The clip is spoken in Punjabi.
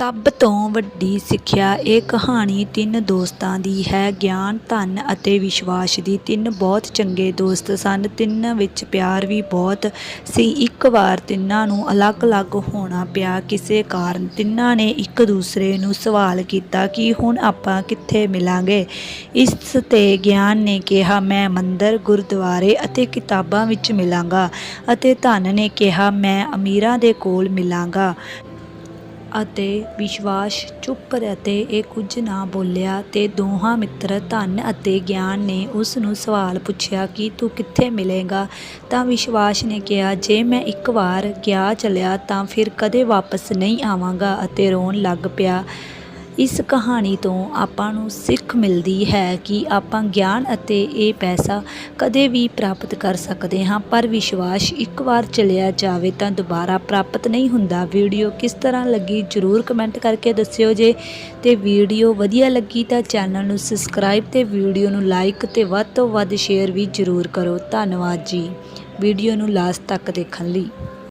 ਸਭ ਤੋਂ ਵੱਡੀ ਸਿੱਖਿਆ ਇਹ ਕਹਾਣੀ ਤਿੰਨ ਦੋਸਤਾਂ ਦੀ ਹੈ। ਗਿਆਨ, ਧਨ ਅਤੇ ਵਿਸ਼ਵਾਸ ਦੀ। ਤਿੰਨ ਬਹੁਤ ਚੰਗੇ ਦੋਸਤ ਸਨ। ਤਿੰਨਾਂ ਵਿੱਚ ਪਿਆਰ ਵੀ ਬਹੁਤ ਸੀ। ਇੱਕ ਵਾਰ ਤਿੰਨਾਂ ਨੂੰ ਅਲੱਗ-ਅਲੱਗ ਹੋਣਾ ਪਿਆ ਕਿਸੇ ਕਾਰਨ। ਤਿੰਨਾਂ ਨੇ ਇੱਕ ਦੂਸਰੇ ਨੂੰ ਸਵਾਲ ਕੀਤਾ ਕਿ ਹੁਣ ਆਪਾਂ ਕਿੱਥੇ ਮਿਲਾਂਗੇ? ਇਸ ਤੇ ਗਿਆਨ ਨੇ ਕਿਹਾ, ਮੈਂ ਮੰਦਰ, ਗੁਰਦੁਆਰੇ ਅਤੇ ਕਿਤਾਬਾਂ ਵਿੱਚ ਮਿਲਾਂਗਾ ਅਤੇ ਧਨ ਨੇ ਕਿਹਾ, ਮੈਂ ਅਮੀਰਾਂ ਦੇ ਕੋਲ ਮਿਲਾਂਗਾ। ਅਤੇ ਵਿਸ਼ਵਾਸ ਚੁੱਪ ਅਤੇ ਇਹ ਕੁਝ ਨਾ ਬੋਲਿਆ ਤੇ ਦੋਹਾਂ ਮਿੱਤਰ ਧਨ ਅਤੇ ਗਿਆਨ ਨੇ ਉਸ ਨੂੰ ਸਵਾਲ ਪੁੱਛਿਆ ਕਿ ਤੂੰ ਕਿੱਥੇ ਮਿਲੇਗਾ? ਤਾਂ ਵਿਸ਼ਵਾਸ ਨੇ ਕਿਹਾ, ਜੇ ਮੈਂ ਇੱਕ ਵਾਰ ਗਿਆ ਚਲਿਆ ਤਾਂ ਫਿਰ ਕਦੇ ਵਾਪਸ ਨਹੀਂ ਆਵਾਂਗਾ ਅਤੇ ਰੋਣ ਲੱਗ ਪਿਆ। ਇਸ ਕਹਾਣੀ ਤੋਂ ਆਪਾਂ ਨੂੰ ਸਿੱਖ ਮਿਲਦੀ ਹੈ ਕਿ ਆਪਾਂ ਗਿਆਨ ਅਤੇ ਇਹ ਪੈਸਾ ਕਦੇ ਵੀ ਪ੍ਰਾਪਤ ਕਰ ਸਕਦੇ ਹਾਂ, ਪਰ ਵਿਸ਼ਵਾਸ ਇੱਕ ਵਾਰ ਚਲਿਆ ਜਾਵੇ ਤਾਂ ਦੁਬਾਰਾ ਪ੍ਰਾਪਤ ਨਹੀਂ ਹੁੰਦਾ। ਵੀਡੀਓ ਕਿਸ ਤਰ੍ਹਾਂ ਲੱਗੀ ਜਰੂਰ ਕਮੈਂਟ ਕਰਕੇ ਦੱਸਿਓ ਜੇ। ਤੇ ਵੀਡੀਓ ਵਧੀਆ ਲੱਗੀ ਤਾਂ ਚੈਨਲ ਨੂੰ ਸਬਸਕ੍ਰਾਈਬ ਤੇ ਵੀਡੀਓ ਨੂੰ ਲਾਈਕ ਤੇ ਵੱਧ ਤੋਂ ਵੱਧ ਸ਼ੇਅਰ ਵੀ ਜਰੂਰ ਕਰੋ। ਧੰਨਵਾਦ ਜੀ। ਵੀਡੀਓ ਨੂੰ ਲਾਸਟ ਤੱਕ ਦੇਖਣ ਲਈ।